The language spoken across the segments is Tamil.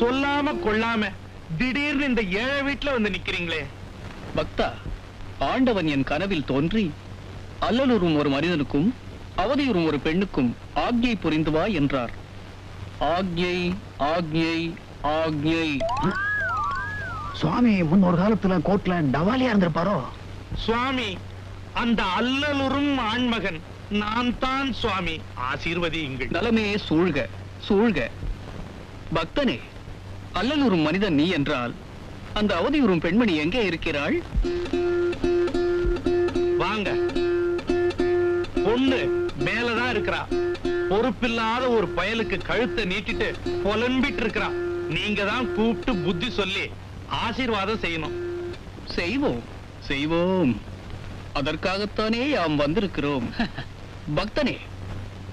சொல்லாம கொள்ளாம திடீர்னு இந்த ஏழை வீட்டுல வந்து நிக்கிறீங்களே. பக்தா ஆண்டவன் என் கனவில் தோன்றி அல்லலுறும் ஒரு மனிதனுக்கும் அவதியுறும் ஒரு பெண்ணுக்கும் ஆக்ஞை புரிந்து வா என்றார். ஆக்ஞை ஆக்ஞை ஆக்ஞை. சுவாமி முன்னொரு காலத்துல கோர்ட்ல டவாலியா இருந்திருப்பாரோ? சுவாமி அந்த அல்லலுறும் ஆண்மகன் நான் தான் சுவாமி. ஆசீர்வதியுங்கள். நலமே சூழ்க சூழ்க. பக்தனே அல்லலுறும் மனிதன் நீ என்றால் அந்த அவதியுறும் பெண்மணி எங்கே இருக்கிறாள்? வாங்க. பொண்ணு மேலதான் இருக்கிறா. பொறுப்பில்லாத ஒரு பயலுக்கு கழுத்தை நீட்டிட்டு புலம்பிட்டு இருக்கிறா நீங்க தான் கூப்பிட்டு புத்தி சொல்லி ஆசீர்வாதம் செய்யணும். செய்வோம். செய்வோம். அதற்காகத்தானே யாம் வந்திருக்கிறோம். பக்தனே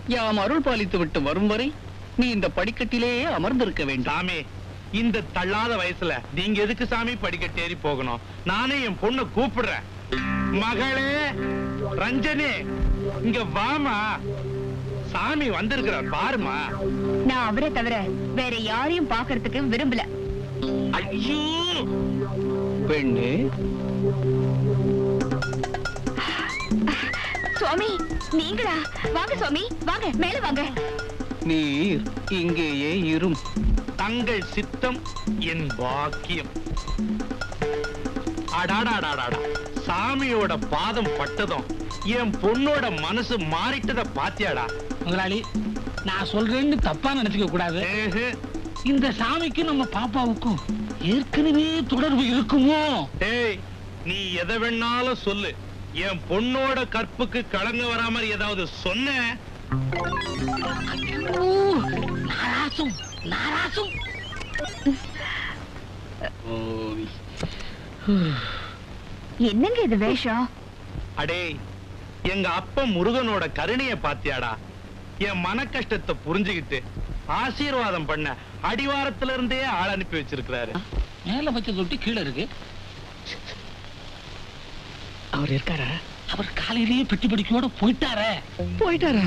யாம் அருள் பாலித்து விட்டு வரும் வரை நீ இந்த படிக்கட்டிலேயே அமர்ந்திருக்க வேண்டாம். இந்த தள்ளாத வயசுல நீங்க எதுக்கு சாமி படிக்கட்டேறி போகணும்? நானே என் பொண்ணை கூப்பிடுறேன். மகளே ரஞ்சனி இங்க வாமா. சாமி வந்திருக்கிறார் பாருமா. நான் அவரை தவிர வேற யாரையும் பாக்குறதுக்கு விரும்பல. ஐயோ! பெண்ணே. சுவாமி நீங்களா? வாங்க சுவாமி வாங்க மேல வாங்க. நீர் இங்கேயே இரும். தங்கள் சித்தம் என் பாக்கியம். அடாடாடாடாடா. சாமியோட பாதம் பட்டதும் என் பொண்ணோட மனசு மாறிட்டத பாத்தியாடா. முதலாளி நான் சொல்றேன்னு தப்பா நினைச்சுக்க கூடாது. இந்த சாமிக்கு நம்ம பாப்பாவுக்கும் ஏற்கனவே தொடர்பு இருக்குமோ? டேய் நீ எதை வேணாலும் சொல்லு. என் பொண்ணோட கற்புக்கு கலங்க வராம ஏதாவது சொன்ன? நாராசும் என்னங்க இது வேஷம்? அடே எங்க அப்பா முருகனோட கருணைய பாத்தியாடா. என் மன கஷ்டத்தை புரிஞ்சுகிட்டு ஆசீர்வாதம் பண்ண அடிவாரத்துல இருந்தே ஆள் அனுப்பி வச்சிருக்கிறாரு. மேல வச்ச தொட்டி கீழே இருக்கு. அவர் இருக்காரா? அவர் காலையிலேயே பெட்டி படிக்கையோட போயிட்டாரே. போயிட்டாரா?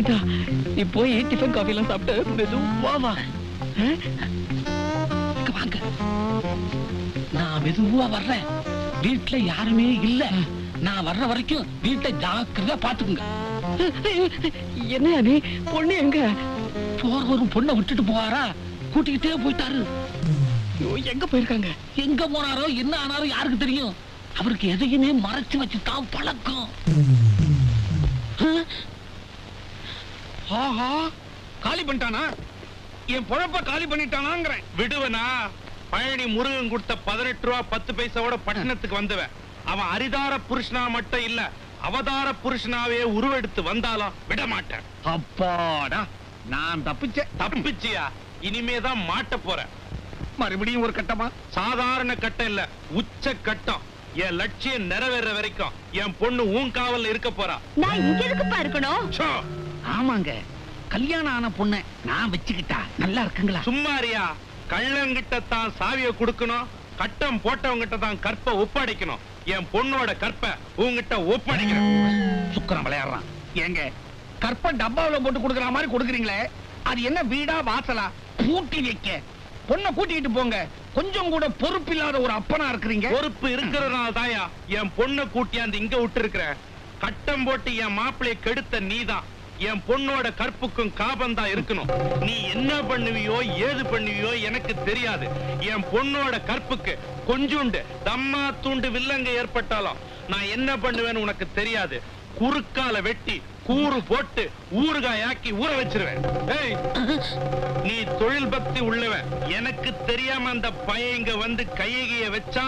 இதா நீ போய் டிஃபன் காஃபி எல்லாம் சாப்பிட்டு மெதுவா வா. வாங்க. நான் மெதுவா வர்றேன். வீட்டுல யாருமே இல்ல. நான் வர்ற வரைக்கும் வீட்டை ஜாக்கிரதா பாத்துக்குங்க. என்ன நீ? பொண்ணு எங்க? போர் வரும் பொண்ணை விட்டுட்டு போவாரா? கூட்டிக்கிட்டே போயிட்டாரு. எங்க போயிருக்காங்க? எங்க போனாரோ என்ன ஆனாரோ யாருக்கு தெரியும்? அவருக்கு எதையுமே மறைச்சு வச்சு தான் பழக்கம் ஆஹா காலி பண்ணிட்டானா? என் பொழப்ப காலி பண்ணிட்டானாங்கிறேன். விடுவனா பழனி முருகன் கொடுத்த பதினெட்டு ரூபா பத்து பைசாவோட பட்டணத்துக்கு வந்தவன். அவன் அரிதார புருஷனா மட்டும் இல்ல அவதார புருஷனாவே உருவெடுத்து வந்தாலும் விட மாட்டேன் அப்பாடா நான் தப்பிச்சேன். தப்பிச்சியா? இனிமேதான் மாட்ட போறேன். மறுபடியும் ஒரு கட்டமா? சாதாரண கட்டம் இல்ல உச்ச கட்டம். என் லட்சியம் நிறைவேற வரைக்கும் என் பொண்ணு உன் காவல்ல இருக்க போறா. நான் இங்க எதுக்குப்பா இருக்கணும்? ஆமாங்க. கல்யாணம் ஆன பொண்ணை நான் வச்சுக்கிட்டா நல்லா இருக்குங்களா? சும்மாரியா கள்ளங்கிட்ட தான் சாவியை கொடுக்கணும். கட்டம் போட்டவங்கிட்ட தான் கற்பை ஒப்படைக்கணும். என் பொண்ணோட கற்பை உங்ககிட்ட ஒப்படைக்கிறேன் சுக்கரம் விளையாடுறான். ஏங்க கற்ப டப்பாவுல போட்டு கொடுக்குற மாதிரி கொடுக்குறீங்களே. அது என்ன வீடா வாசலா? பூட்டி வைக்க. பொண்ணை கூட்டிட்டு போங்க. கொஞ்சம் கூட பொறுப்பில்லாத ஒரு அப்பனா இருக்கிறீங்க. பொறுப்பு இருக்கிறதுனால தாயா என் பொண்ணை கூட்டியாந்து இங்க விட்டு இருக்கிற கட்டம் போட்டு என் மாப்பிள்ளைய கெடுத்த நீதான். என் பொண்ணோட கற்புக்கும் காபந்தா இருக்கணும். நீ என்ன பண்ணுவியோ ஏது பண்ணுவியோ எனக்கு தெரியாது. என் பொண்ணோட கற்புக்கு கொஞ்சுண்டு தம்மா தூண்டு வில்லங்க ஏற்பட்டாலும் நான் என்ன பண்ணுவேன்னு உனக்கு தெரியாது. குறுக்கால வெட்டி கூறு போட்டு ஊறுகாய் ஆக்கி ஊற வச்சிருவேன். நீ தொழில் பக்தி உள்ளவன். எனக்கு தெரியாம அந்த பையன் இங்க வந்து கையகிய வச்சா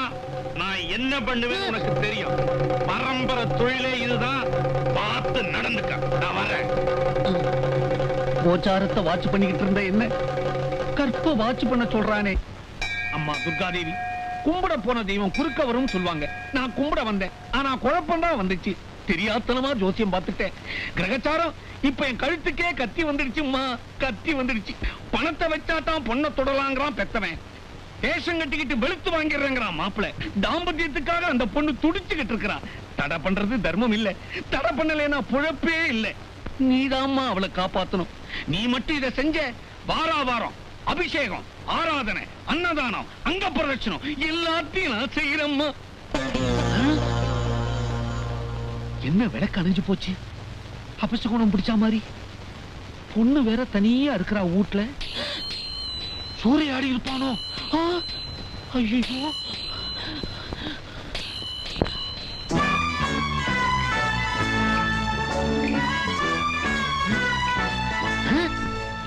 நான் என்ன பண்ணுவேன்னு உனக்கு தெரியும். பரம்பரை தொழிலே இதுதான். பார்த்து நடந்துக்க. நான் வரேன். கோச்சாரத்தை வாட்ச் பண்ணிக்கிட்டு இருந்த என்ன? கற்ப வாட்ச் பண்ண சொல்றானே. அம்மா துர்காதேவி கும்பிட போன தெய்வம் குறுக்க வரும் சொல்லுவாங்க. நான் கும்பிட வந்தேன். ஆனா குழப்பம் தான் வந்துச்சு. தெரியாத்தனமா ஜோசியம் பார்த்துட்டேன் கிரகச்சாரம் இப்ப என் கழுத்துக்கே கத்தி வந்துடுச்சும்மா கத்தி வந்துடுச்சு. பணத்தை வச்சா தான் பொண்ணை தொடலாங்கிறான் பெத்தவன். வேஷம் கட்டிக்கிட்டு வெளுத்து வாங்கிடுறேங்கிறான் மாப்பிள்ள. தாம்பத்தியத்துக்காக அந்த பொண்ணு துடிச்சுக்கிட்டு இருக்கிறான் தடை பண்றது தர்மம் இல்ல. தடை பண்ணலைன்னா புழப்பே இல்ல. நீதாம்மா அவளை காப்பாத்தணும். நீ மட்டும் இதை செஞ்ச வாரா வாரம் அபிஷேகம் ஆராதனை அன்னதானம் அங்க பிரதட்சணம் எல்லாத்தையும் நான் செய்யறேம்மா என்ன விளக்கு அணைஞ்சு போச்சு? அபசகுணம் பிடிச்ச மாதிரி? பொண்ணு வேற தனியா இருக்கிறா வீட்ல சூறையாடி இருப்பானோ? ஐயோ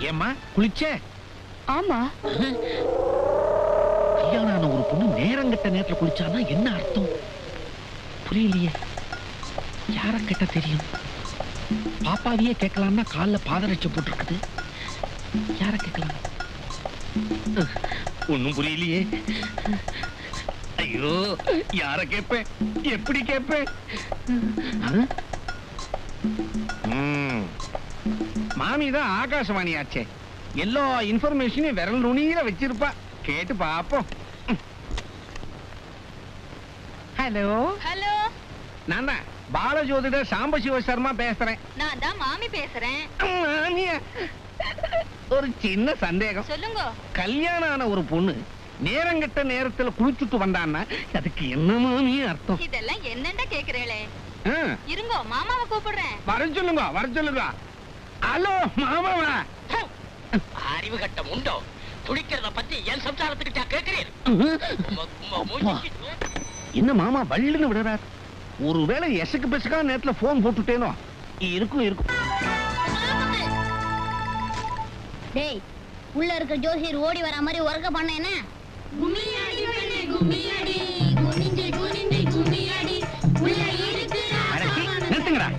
ஏம்மா குளிச்சே? ஆமா. கல்யாணம் ஒரு பொண்ணு நேரங்கட்ட நேரத்துல குளிச்சானா என்ன அர்த்தம்? புரியலையே. யார கேட்டா தெரியும்? பாப்பாவையே கேட்கலாம்னா கால்ல பாதரட்சை போட்டிருக்குது. யார கேட்கலாம்? ஒண்ணும் புரியலையே. ஐயோ யார கேட்பேன்? எப்படி கேட்பேன்? மாமி தான் ஆகாசவாணி ஆச்சே எல்லா இன்ஃபர்மேஷனையும் விரல் நுனியில வச்சிருப்பா. கேட்டு பாப்போம். ஹலோ ஹலோ நான் தான். பாலஜோதிடர் சாம்பசிவ சர்மா பேசுறேன். நான் தான் மாமி பேசுறேன். மாமியா, ஒரு சின்ன சந்தேகம். சொல்லுங்க. கல்யாணம் ஆன ஒரு பொண்ணு நேரங்கட்ட நேரத்துல குளிச்சுட்டு வந்தான்னா அதுக்கு என்ன மாமி அர்த்தம்? இதெல்லாம் என்னண்டா கேக்குறேளே ஆ, இருங்கோ மாமாவை கூப்பிடுறேன். வர சொல்லுங்க வர சொல்லுங்க. ஹலோ மாமாவா? அறிவு கட்டம் உண்டோ? துடிக்கிறத பத்தி என் சம்சாரத்துக்கிட்ட மூஞ்சிக்கு- என்ன மாமா வள்ளுன்னு விடுறார்? ஒருவேளை எசக்கு பெசக்கான நேரத்துல போன் போட்டுட்டேனோ? இருக்கும் இருக்கும். டேய் உள்ள இருக்க ஜோசியர் ஓடி வர மாதிரி உறக்க பண்ண என்ன? நிறுத்துங்கடா.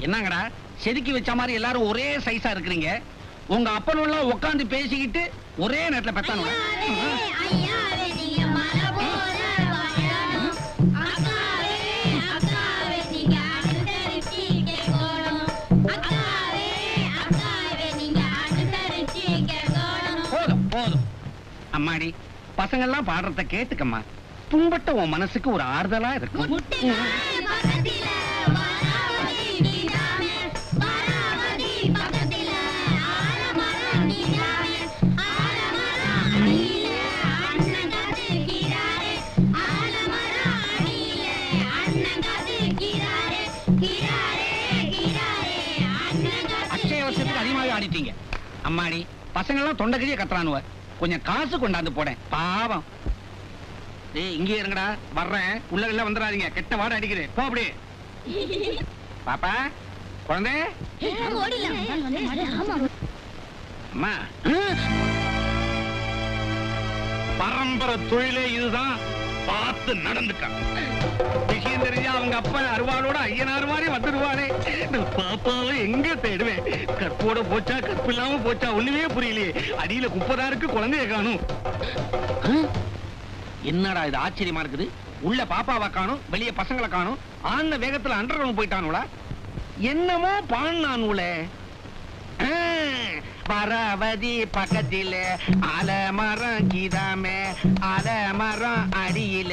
என்னங்கடா செதுக்கி வச்ச மாதிரி எல்லாரும் ஒரே சைஸா இருக்கிறீங்க. உங்க அப்பனும் உட்காந்து பேசிக்கிட்டு ஒரே நேரத்துல பெத்தானுங்க. அம்மாடி பசங்கள்லாம் பாடுறத கேட்டுக்கம்மா புண்பட்ட உன் மனசுக்கு ஒரு ஆறுதலா இருக்கும் அச்சய வருஷத்துக்கு அதிகமாவே ஆடிட்டீங்க அம்மாடி பசங்கள்லாம் தொண்டைக்கிறிய கத்துறானுவ கொஞ்சம் காசு கொண்டாந்து போடேன். பாவம். டேய் இங்கே இருங்கடா. வர்றேன். உள்ள எல்லாம் வந்துடாதீங்க. கெட்ட வாட அடிக்குது. போ அப்படி. பாப்பா குழந்தை? அம்மா. பரம்பரை தொழிலே இதுதான். பார்த்து நடந்துட்டான். விஷயம் தெரிஞ்சா அவங்க அப்பா அருவாளோட ஐயனார் மாதிரி வந்துடுவானே நான் பாப்பாவை எங்க தேடுவேன்? கற்போட போச்சா கற்பு இல்லாம போச்சா ஒண்ணுமே புரியலையே. அடியில குப்பதா இருக்கு குழந்தைய காணும். என்னடா இது ஆச்சரியமா இருக்குது? உள்ள பாப்பாவை காணும் வெளிய பசங்களை காணும் ஆன வேகத்துல அண்டர் போயிட்டானுல என்னமோ பாண்ணானுங்களே ஆ, பரவதி பக்கத்தில் அலமரம் கீதாமே அலமரம் அடியில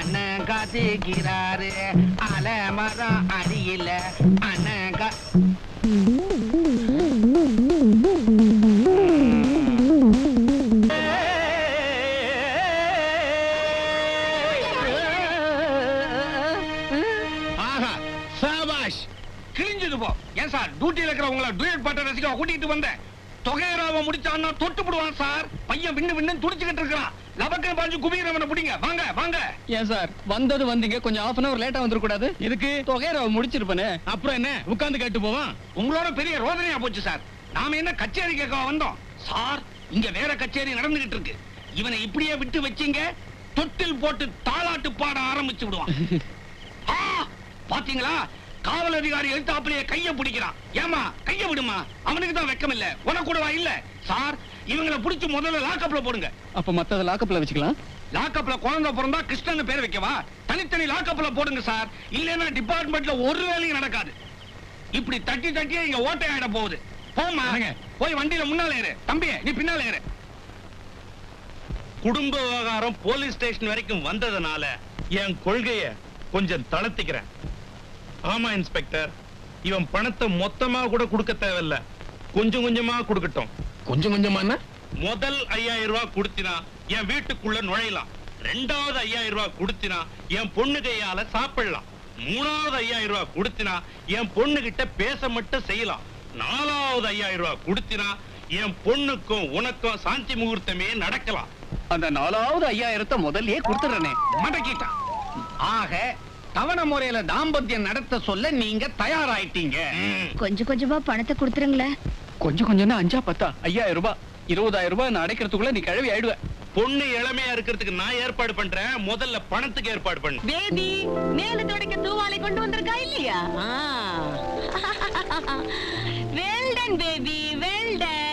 அண்ணன் காத்துக்கிறாரு. அலமரம் அடியில அண்ணன் கா ஆஹா சாபாஷ் கிழிஞ்சது போ. ஏன் சார் டியூட்டியில் இருக்கிறவங்கள டூயட் பாட்டை ரசிக்க கூட்டிட்டு வந்தேன். தொகையராவ முடிச்சான்னா தொட்டு போடுவான் சார். பையன் விண்ணு விண்ணு துடிச்சுக்கிட்டு இருக்கான் லபக்கன் பாஞ்சு குபீரவனை பிடிங்க. வாங்க வாங்க. ஏன் சார்? வந்தது வந்தீங்க. கொஞ்சம் half அன் அவர் லேட்டா வந்துடக்கூடாது இதுக்கு தொகையை முடிச்சிருப்பேனே. அப்புறம் என்ன? உட்கார்ந்து கேட்டு போவான் உங்களோட பெரிய ரோதனையா போச்சு சார். நாம என்ன கச்சேரி கேட்க வந்தோம்? சார் இங்க வேற கச்சேரி நடந்துகிட்டு இருக்கு. இவனை இப்படியே விட்டு வச்சீங்க. தொட்டில் போட்டு தாளாட்டு பாட ஆரம்பிச்சு விடுவான். பாத்தீங்களா? காவல் அதிகாரி எழுத்தாப்புலயே கைய பிடிக்கிறான். ஏமா கைய விடுமா? அவனுக்கு தான் வெக்கம் இல்ல. உனக்கு கூடவா இல்ல? சார் இவங்கள புடிச்சு முதல்ல லாக்கப்ல போடுங்க. அப்ப மத்தத லாக்கப்ல வச்சுக்கலாம். லாக்கப்ல குழந்தை பிறந்தா கிருஷ்ணன் பேர் வைக்கவா? தனித்தனி லாக்கப்ல போடுங்க சார். இல்லைன்னா டிபார்ட்மெண்ட்ல ஒரு வேலையும் நடக்காது. இப்படி தட்டி தட்டியே இங்க ஓட்டை ஆயிட போகுது போமா போய் வண்டியில முன்னால ஏறு. தம்பி நீ பின்னால ஏறு. குடும்ப விவகாரம் போலீஸ் ஸ்டேஷன் வரைக்கும் வந்ததுனால என் கொள்கைய கொஞ்சம் தளர்த்திக்கிறேன். ஆமா இன்ஸ்பெக்டர். இவன் பணத்தை மொத்தமா கூட கொடுக்க தேவையில்ல. கொஞ்சம் கொஞ்சமா கொடுக்கட்டும். கொஞ்சம் கொஞ்சமா முதல் ஐயாயிரம் ரூபாய் கொடுத்தினா என் வீட்டுக்குள்ள நுழையலாம். ரெண்டாவது ஐயாயிரம் ரூபாய் கொடுத்தினா என் பொண்ணு கையால சாப்பிடலாம். மூணாவது ஐயாயிரம் ரூபாய் கொடுத்தினா என் பொண்ணு கிட்ட பேச மட்டும் செய்யலாம். நாலாவது ஐயாயிரம் ரூபாய் கொடுத்தினா என் பொண்ணுக்கும் உனக்கும் சாந்தி முகூர்த்தமே நடக்கலாம். அந்த நாலாவது ஐயாயிரத்தை முதல்லயே கொடுத்துடுறேனே. மடக்கிட்டான். ஆக தவண முறையில தாம்பத்தியம் நடத்த சொல்ல நீங்க தயாராயிட்டீங்க. கொஞ்சம் கொஞ்சமா பணத்தை கொடுத்துருங்களேன் கொஞ்சம் கொஞ்சம்னா அஞ்சா பத்தா? ஐயாயிரம் ரூபாய். இருபதாயிரம் ரூபாய் நான் அடைக்கிறதுக்குள்ள நீ கிழவி ஆயிடுவ. பொண்ணு இளமையா இருக்கிறதுக்கு நான் ஏற்பாடு பண்றேன். முதல்ல பணத்துக்கு ஏற்பாடு பண்ணு. பேபி மேல துடைக்க தூவாலை கொண்டு வந்திருக்கா இல்லையா? Well done baby well done.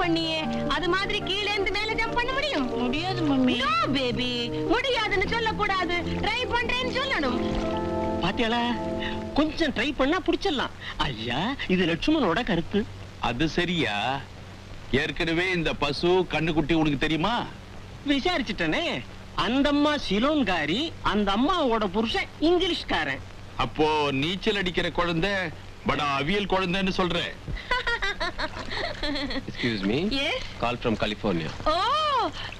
ஜம்ப் பண்ணியே. அது மாதிரி கீழே இருந்து மேல ஜம்ப் பண்ண முடியும்? முடியாது மம்மி. நோ பேபி முடியாதுன்னு சொல்லக்கூடாது. ட்ரை பண்றேன்னு சொல்லணும். பாத்தியாளா கொஞ்சம் ட்ரை பண்ணா புடிச்சிடலாம். ஐயா இது லட்சுமணோட கருத்து. அது சரியா? ஏற்கனவே இந்த பசு கண்ணுக்குட்டி உனக்கு தெரியுமா? விசாரிச்சுட்டனே. அந்த அம்மா சிலோன்காரி அந்த அம்மாவோட புருஷன் இங்கிலீஷ்காரன். அப்போ நீச்சல் அடிக்கிற குழந்தை படா அவியல் குழந்தைன்னு சொல்ற. Excuse me. Yes Call from California. Oh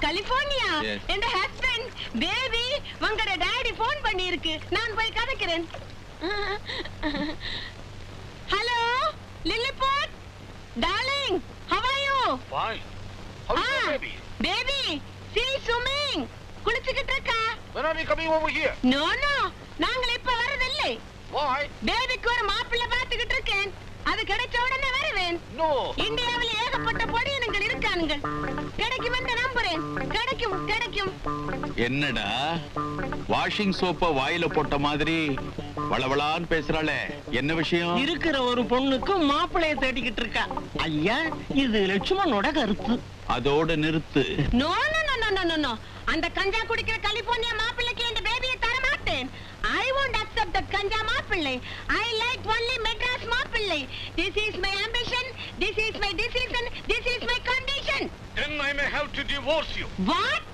California Yes. என் ஹஸ்பண்ட் பேபி உங்களோட டாடி ஃபோன் பண்ணி இருக்கு நான் போய் கதைக்கிறேன். Hello Lilliput darling how are you baby she swimming குளிச்சுக்கிட்டு இருக்கா? When are you coming over here? No no நாங்கள் இப்ப வரதில்லை. Why? பேபிக்கு ஒரு மாப்பிள்ளை பார்த்துக்கிட்டு இருக்கேன். அது கிடைச்ச உடனே வருவேன். No. இந்தியாவில் ஏகப்பட்ட பொடியனங்கள் இருக்கானுங்கள். கிடைக்கும் என்று நம்புறேன். கிடைக்கும் கிடைக்கும். என்னடா? வாஷிங் சோப்ப வாயில போட்ட மாதிரி வளவளான்னு பேசுறாளே. என்ன விஷயம்? இருக்கிற ஒரு பொண்ணுக்கு மாப்பிளைய தேடிக்கிட்டு இருக்கா. ஐயா இது லட்சுமணோட கருத்து. அதோட நிறுத்து. No no no no no no. அந்த கஞ்சா குடிக்கிற கலிபோர்னியா மாப்பிள்ளைக்கு இந்த பேபியை தர மாட்டேன் ஐ won't accept that கஞ்சா மாப்பிள்ளை. ஐ லைக் only மெட்ராஸ் மாப்பிள்ளை this is my ambition this is my decision this is my condition Then I may have to divorce you. what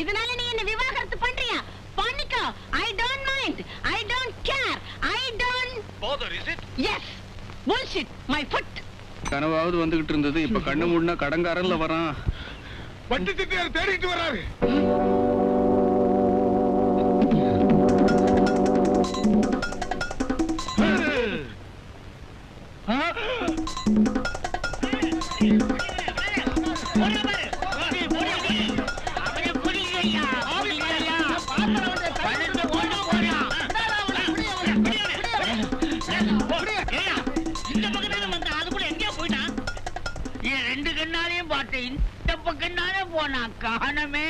இதனால நீ என்ன விவாகரத்து பண்றியா பண்ணிக்கோ I don't mind I don't care I don't Bother, is it? Yes bullshit my foot கனவாவது வந்துகிட்டு இருந்தது இப்ப கண்ணு மூடினா கடங்காரன்ல வரான் வண்டி திட்டியார் தேடிட்டு வராரு தானே போனான் காணமே.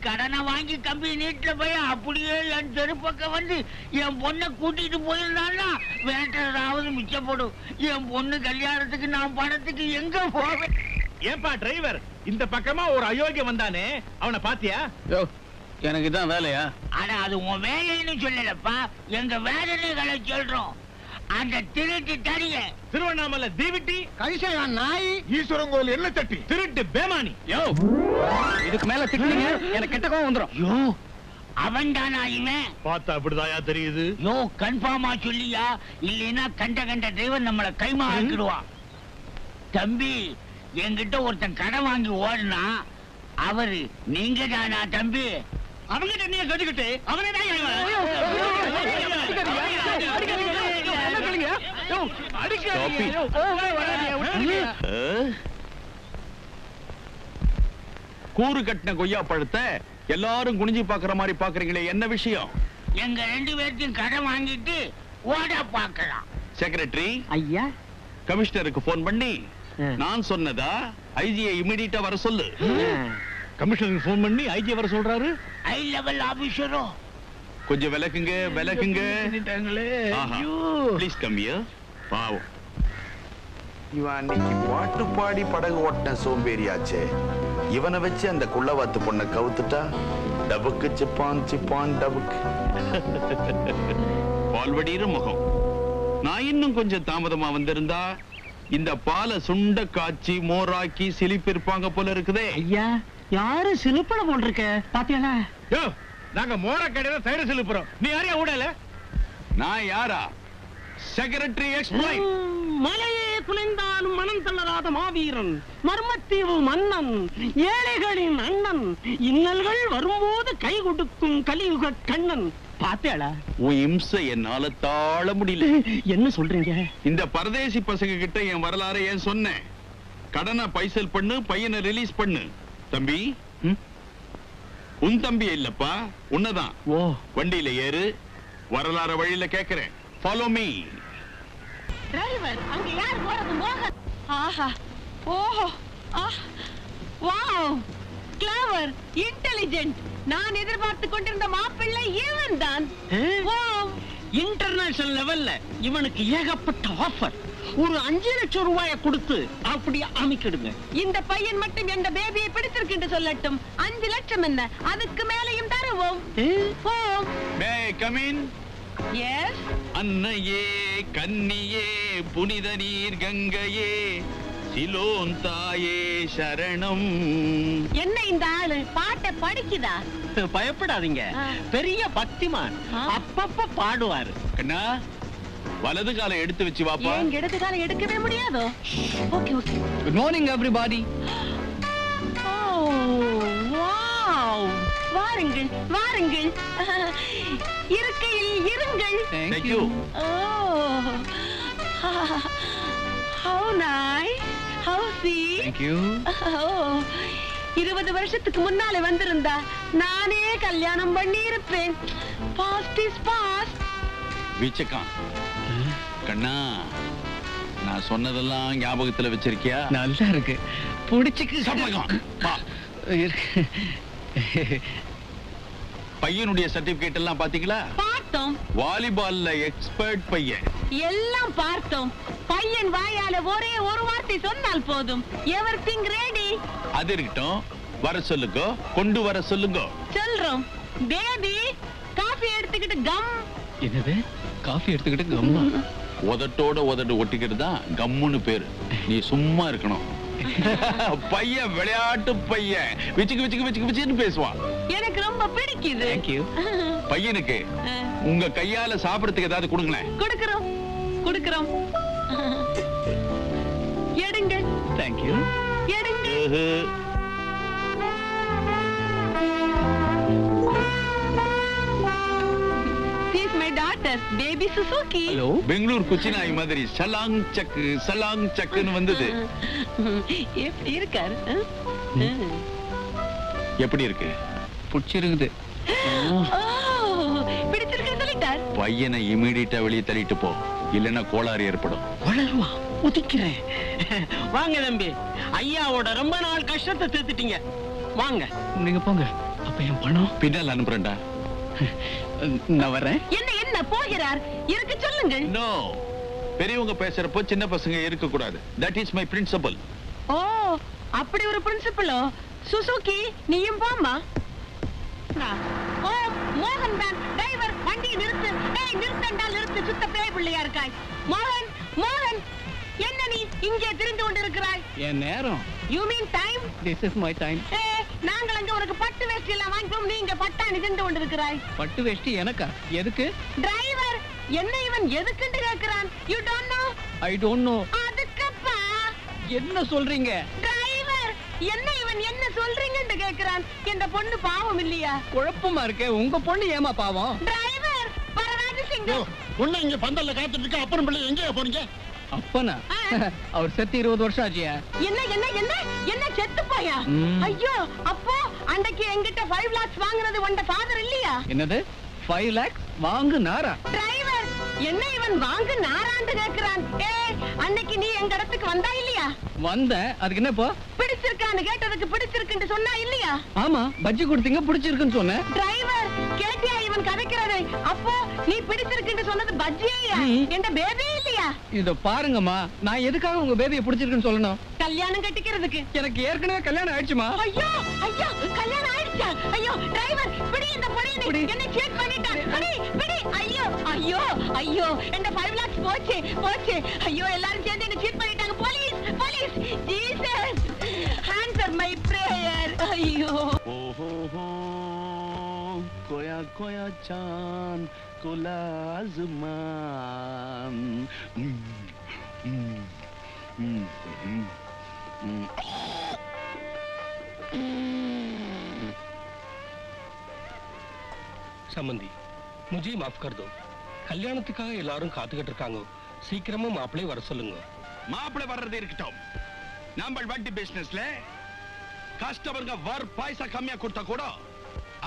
கடனை வாங்கி கம்பி நீட்டுல போய் அப்படியே என் தெருப்பக்கம் வந்து என் பொண்ணை கூட்டிட்டு போயிருந்தான்னா வேண்டதாவது மிச்சப்படும். என் பொண்ணு கல்யாணத்துக்கு நான் பணத்துக்கு எங்க போவேன்? ஏன்பா டிரைவர்? இந்த பக்கமா ஒரு அயோக்கியம் வந்தானே அவனை பாத்தியா? எனக்கு இதான் வேலையா? ஆனா அது உன் வேலைன்னு சொல்லலப்பா. எங்க வேதனைகளை சொல்றோம். அந்த திருட்டு தடிய. திருவண்ணாமலை தீவிட்டி கைசையா நாய். ஈஸ்வரன் கோயில் என்ன சட்டி? திருட்டு பேமானி. யோ இதுக்கு மேல திட்டுனீங்க எனக்கு கெட்ட கோவம் வந்துரும். யோ. அவன் தானா இவன் பார்த்தா அப்படிதாயா தெரியுது? யோ கன்ஃபார்மா சொல்லியா? இல்லைன்னா கண்ட கண்ட டிரைவர் நம்மள கைமா ஆக்கிடுவான் தம்பி என்கிட்ட ஒருத்தன் கடன் வாங்கி ஓடுனா அவரு நீங்க தானா தம்பி? அவங்கிட்ட நீங்க கட்டுக்கிட்டு அவனே தான் கூறு கட்டின கொய்யா பழத்தை எல்லாரும் குனிஞ்சு பாக்குற மாதிரி பாக்குறீங்களே என்ன விஷயம் எங்க ரெண்டு பேர்த்தையும் கடன் வாங்கிட்டு ஓட பார்க்கலாம் செக்ரட்டரி ஐயா கமிஷனருக்கு போன் பண்ணி நான் சொன்னதா ஐஜியை இமிடியட்டா வர சொல்லு கமிஷனருக்கு ஃபோன் பண்ணி ஐஜி வர சொல்றாரு ஹை லெவல் ஆபீசரோ கொஞ்சம் விலகுங்க விலகுங்க ப்ளீஸ் கம் ஹியர் வாவ் இவன் அன்னைக்கு பாட்டு பாடி படகு ஓட்டின சோம்பேறியாச்சே. இவனை வச்சு அந்த குள்ளவாத்து பொண்ணை கவுத்துட்டா? டபுக்கு சிப்பான் சிப்பான் டபுக்கு. பால்வடிகிற முகம். நான் இன்னும் கொஞ்சம் தாமதமா வந்திருந்தா இந்த பாலை சுண்ட காய்ச்சி மோராக்கி சிலிப்பிருப்பாங்க போல இருக்குதே. ஐயா யாரு சிலுப்பட போட்டிருக்க பாத்தியாளா? யோ நாங்க மோர கடையில தயிர் செலுப்புறோம். நீ யாரையா ஊடல? நான் யாரா? செக்ரட்டரி எக்ஸ்பிளைன் மலையே குலைந்தாலும் மனம் தளராத மாவீரன் மர்மத்தீவு மன்னன் ஏழைகளின் அண்ணன் இன்னல்கள் வரும்போது கை கொடுக்கும் கலியுக கண்ணன். பார்த்தேளா உன் இம்சை என்னால தாழ முடியல. என்ன சொல்றீங்க? இந்த பரதேசி பசங்க கிட்ட என் வரலாறை ஏன் சொன்னேன்? கடனை பைசல் பண்ணு பையனை ரிலீஸ் பண்ணு. தம்பி? உன் தம்பி இல்லப்பா உன்னதான். ஓ. வண்டியில ஏறு வரலாற வழியில கேக்குறேன். ஃபாலோ மீ டிரைவர் அங்க யார் போறது? மோகன் ஆஹா. ஓஹோ. ஆஹ் வாவ். கிளவர் இன்டெலிஜென்ட் நான் எதிர்பார்த்து கொண்டிருந்த மாப்பிள்ளை இவன் தான் இன்டர்நேஷனல் லெவல்ல இவனுக்கு ஏகப்பட்ட ஆஃபர் ஒரு அஞ்சு லட்சம் ரூபாய கொடுத்து அப்படி அமைக்கிடுங்க. இந்த பையன் மட்டும் எந்த பேபியை பிடிச்சிருக்கு சொல்லட்டும். அஞ்சு லட்சம் என்ன? அதுக்கு மேலையும் தருவோம். அன்னையே கன்னியே புனித நீர் கங்கையே சிலோன் தாயே சரணம். என்ன இந்த ஆளு? பாட்டை படிக்குதா? பயப்படாதீங்க. பெரிய பக்திமான். அப்பப்ப பாடுவாரு. கண்ணா வலது காலை எடுத்து வச்சு வாப்பா. ஏன் இடது காலம் எடுக்கவே முடியாதோ? Okay okay. Good morning everybody oh wow வாருங்கள் வாருங்கள். இருக்கையில் இருங்கள். Thank Thank you you. Oh. How nice how C thank you இருபது வருஷத்துக்கு முன்னாலே வந்திருந்தா நானே கல்யாணம் பண்ணி இருப்பேன் பாஸ்ட் இஸ் பாஸ்ட் வீச்சக்கான். கண்ணா நான் சொன்னதெல்லாம் ஞாபகத்துல வச்சிருக்கியா? நல்லா இருக்கு. பிடிச்சிக்கு சம்மதம். வா. இருக்கு. பையனுடைய சர்டிபிகேட் எல்லாம் பாத்தீங்களா பார்த்தோம். வாலிபால்ல எக்ஸ்பர்ட் பையன். எல்லாம் பார்த்தோம். பையன் வாயால ஒரே ஒரு வார்த்தை சொன்னால் போதும். எவர் திங் ரெடி அது இருக்கட்டும். வர சொல்லுங்க. கொண்டு வர சொல்லுங்க. சொல்றோம். பேபி காஃபி எடுத்துக்கிட்டு கம் என்னது? காஃபி எடுத்துக்கிட்டு கம்மா உதட்டோட உதட்டு ஒட்டிக்கிறது தான் கம்முன்னு பேரு. நீ சும்மா இருக்கணும். பையன் விளையாட்டு பையன். விச்சுக்கு விச்சுக்கு விச்சுக்கு விச்சுன்னு பேசுவான். எனக்கு ரொம்ப பிடிக்குது. பையனுக்கு உங்க கையால சாப்பிடறதுக்கு ஏதாவது கொடுங்களேன். கொடுக்கிறோம். கொடுக்கிறோம். எடுங்க. தேங்க் யூ எடுங்க. பெங்களூர் குச்சினாய் மாதிரி சலாங் சக்கு சலாங் சக்குன்னு வந்தது எப்படி இருக்காரு. எப்படி இருக்கு? பிடிச்சிருக்குது. பையனை இமீடியட்டா வெளியே தள்ளிட்டு போ. இல்லைன்னா கோளாறு ஏற்படும். வளருவா ஒதுக்கிறேன். வாங்க தம்பி. ஐயாவோட ரொம்ப நாள் கஷ்டத்தை தீர்த்துட்டீங்க. வாங்க. நீங்க போங்க. அப்ப என் பணம்? பின்னால் அனுப்புறேன்டா. நான் வரேன் என்ன என்ன போகிறார்? இருக்க சொல்லுங்கள். நோ பெரியவங்க பேசுறப்போ சின்ன பசங்க இருக்க கூடாது தட் இஸ் மை பிரின்சிபல் ஓ அப்படி ஒரு பிரின்சிபலோ சுசுகி நீயும் போம்மா. ஓ மோகன் தான் டிரைவர் வண்டியை நிறுத்து. டேய் நிறுத்தண்டா நிறுத்து. சுத்த பேய் பிள்ளையா இருக்காய். மோகன் மோகன் என்ன நீ இங்கே திரிந்து கொண்டிருக்கிறாய்? என் நேரம். You mean time this is my time ஏ நாங்கள் அங்க உனக்கு பட்டு வேஷ்டி எல்லாம் வாங்கிப்போம். நீ இங்க பட்டா நின்று கொண்டிருக்கிறாய். பட்டு வேஷ்டி எனக்கா? எதுக்கு? டிரைவர் என்ன இவன் எதுக்குன்னு கேக்குறான் you don't know I don't know அதுக்கப்பா. என்ன சொல்றீங்க? டிரைவர் என்ன இவன் என்ன சொல்றீங்கன்னு கேக்குறான். இந்த பொண்ணு பாவம் இல்லையா? குழப்பமா இருக்கே. உங்க பொண்ணு ஏமா பாவம்? டிரைவர் வரராஜ சிங்கம். உன்ன இங்க பந்தல்ல காத்துட்டு இருக்க அப்புறம் பிள்ளை எங்கேயா போறீங்க அப்பனா. அவர் செத்து இருபது வருஷம் ஆச்சியா என்ன என்ன என்ன? என்ன செத்து போயா. ஐயோ அப்போ அன்னைக்கு என்கிட்ட ஃபைவ் லாக்ஸ் வாங்குனது உண்ட ஃபாதர் இல்லையா? என்னது? ஃபைவ் லேக்ஸ் வாங்கு நாரா டிரைவர் என்ன இவன் வாங்கு நாராண்டு கேக்குறான்? ஏ அன்னைக்கு நீ எங்க இடத்துக்கு வந்தா இல்லையா? வந்தேன் அதுக்கு என்ன இப்போ? பிடிச்சிருக்கான்னு கேட்டதுக்கு பிடிச்சிருக்குன்னு சொன்னா இல்லையா? ஆமா பஜ்ஜி கொடுத்தீங்க பிடிச்சிருக்குன்னு சொன்னேன். டிரைவர் கேட்டியா இவன் கதைக்கிறது? அப்போ நீ பிடிச்சிருக்குன்னு சொன்னது பஜ்ஜியா? ம். என்ற பேபி இல்லையா? இத பாருங்கம்மா நான் எதுக்காக உங்க பேபியை பிடிச்சிருக்குன்னு சொல்லணும்? கல்யாணம் கட்டிக்கிறதுக்கு. எனக்கு ஏற்கனவே கல்யாணம் ஆயிடுச்சுமா? ஐயோ ஐயோ கல்யாணம் ஆயிடுச்சா? ஐயோ டிரைவர் பிடி இந்த பொடி. என்ன சீட் பண்ணிட்டான் பிடி. பிடி ஐயோ ஐயோ ஐயோ என்ற 5 லாக்ஸ் போச்சு போச்சு. ஐயோ எல்லாரும் சேர்ந்து என்ன சீட் பண்ணிட்டாங்க. Police police Jesus answer my prayer ஐயோ. ஓஹோ கோயா கோயா சான் குலாசுமான் ம், சம்பந்தி முஜே மாஃப் கர் தோ கல்யாணத்துக்காக எல்லாரும் காத்துக்கிட்டு இருக்காங்க சீக்கிரமா மாப்பிள்ளை வர சொல்லுங்க. மாப்பிள்ளை வர்றது இருக்கட்டும். நம்ம வட்டி பிசினஸ்ல கஸ்டமருங்க வர் பைசா கம்மியா கொடுத்தா கூட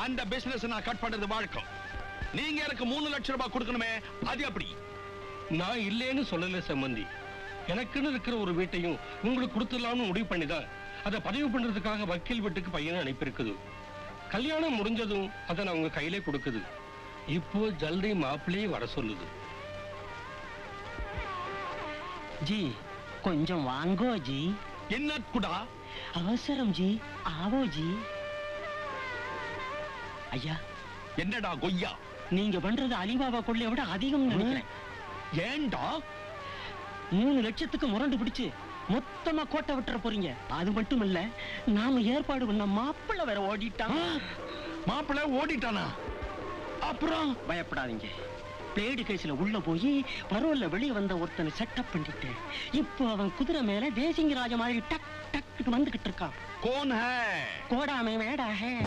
அந்த பிசினஸ் நான் கட் பண்றது வழக்கம். நீங்க எனக்கு மூணு லட்சம் ரூபாய் கொடுக்கணுமே அது எப்படி? நான் இல்லைன்னு சொல்லல சம்பந்தி. எனக்குன்னு இருக்கிற ஒரு வீட்டையும் உங்களுக்கு கொடுத்துடலாம்னு முடிவு பண்ணிதான். அதை பதிவு பண்றதுக்காக வக்கீல் வீட்டுக்கு பையனை அனுப்பியிருக்குது. கல்யாணம் முடிஞ்சதும் அதை நான் உங்க கையிலே கொடுக்குது. இப்போ ஜல்தி மாப்பிள்ளையே வர சொல்லுது. ஜி கொஞ்சம் வாங்கோ ஜி. என்ன குடா? அவசரம் ஜி ஆவோ ஜி. ஐயா. என்னடா கொய்யா? நீங்க பண்றது அலிபாபா கொள்ளைய விட அதிகம் நினைக்கிறேன். ஏன்டா? மூணு லட்சத்துக்கு முரண்டு பிடிச்சு மொத்தமா கோட்டை விட்டுற போறீங்க. அது மட்டும் இல்ல நாம ஏற்பாடு பண்ண மாப்பிள்ளை வேற ஓடிட்டான். மாப்பிள்ளை ஓடிட்டானா? அப்புறம்? பயப்படாதீங்க. பிளேடு கேஸ்ல உள்ள போய் பரோல்ல வெளியே வந்த ஒருத்தனை செட்டப் பண்ணிட்டேன். இப்போ அவன் குதிரை மேல தேசிங்க ராஜ மாதிரி டக் டக்குன்னு வந்துகிட்டு இருக்கான். கோன் ஹே? ஹே?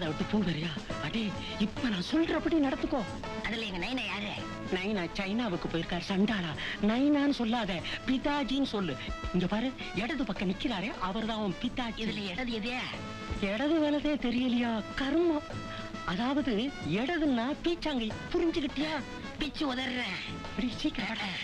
காதை விட்டு தூங்குறியா அடே இப்ப நான் சொல்றபடி நடத்துக்கோ அதுல எங்க நைனா யாரு? நைனா சைனாவுக்கு போயிருக்காரு சண்டாளா. நைனான்னு சொல்லாத பிதாஜின்னு சொல்லு. இங்க பாரு இடது பக்கம் நிக்கிறாரே அவர்தான் அவன் பிதாஜி. இதுல இடது எது இடது வலதே தெரியலையா? கர்மம் அதாவது இடதுன்னா பீச்சாங்கை. புரிஞ்சுக்கிட்டியா பிச்சு உதறேன் சீக்கிரம்.